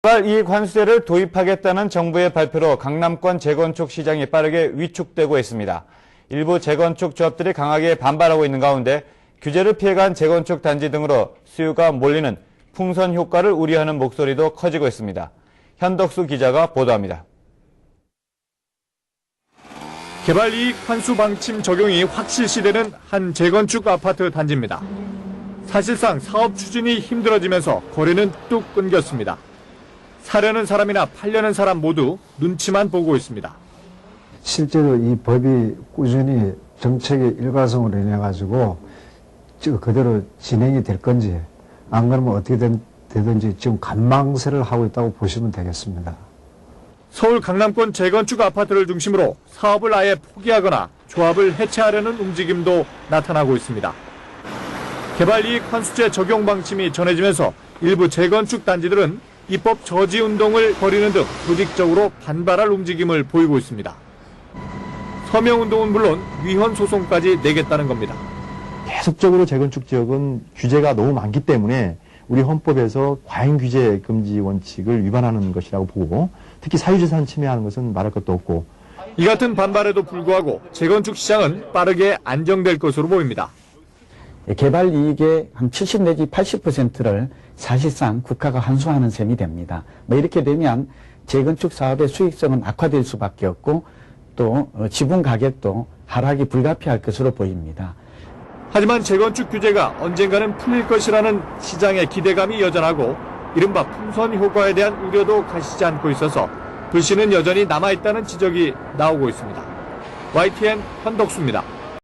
개발 이익 환수제를 도입하겠다는 정부의 발표로 강남권 재건축 시장이 빠르게 위축되고 있습니다. 일부 재건축 조합들이 강하게 반발하고 있는 가운데 규제를 피해간 재건축 단지 등으로 수요가 몰리는 풍선 효과를 우려하는 목소리도 커지고 있습니다. 현덕수 기자가 보도합니다. 개발 이익 환수 방침 적용이 확실시되는 한 재건축 아파트 단지입니다. 사실상 사업 추진이 힘들어지면서 거래는 뚝 끊겼습니다. 사려는 사람이나 팔려는 사람 모두 눈치만 보고 있습니다. 실제로 이 법이 꾸준히 정책의 일관성으로 인해 가지고 그대로 진행이 될 건지 안 그러면 어떻게 된, 되든지 지금 관망세를 하고 있다고 보시면 되겠습니다. 서울 강남권 재건축 아파트를 중심으로 사업을 아예 포기하거나 조합을 해체하려는 움직임도 나타나고 있습니다. 개발 이익 환수제 적용 방침이 전해지면서 일부 재건축 단지들은 입법 저지 운동을 벌이는 등 조직적으로 반발할 움직임을 보이고 있습니다. 서명 운동은 물론 위헌 소송까지 내겠다는 겁니다. 계속적으로 재건축 지역은 규제가 너무 많기 때문에 우리 헌법에서 과잉 규제 금지 원칙을 위반하는 것이라고 보고 특히 사유재산 침해하는 것은 말할 것도 없고 이 같은 반발에도 불구하고 재건축 시장은 빠르게 안정될 것으로 보입니다. 개발 이익의 한 70 내지 80%를 사실상 국가가 환수하는 셈이 됩니다. 뭐 이렇게 되면 재건축 사업의 수익성은 악화될 수밖에 없고 또 어, 지분 가격도 하락이 불가피할 것으로 보입니다. 하지만 재건축 규제가 언젠가는 풀릴 것이라는 시장의 기대감이 여전하고 이른바 풍선 효과에 대한 우려도 가시지 않고 있어서 불씨는 여전히 남아있다는 지적이 나오고 있습니다. YTN 현덕수입니다.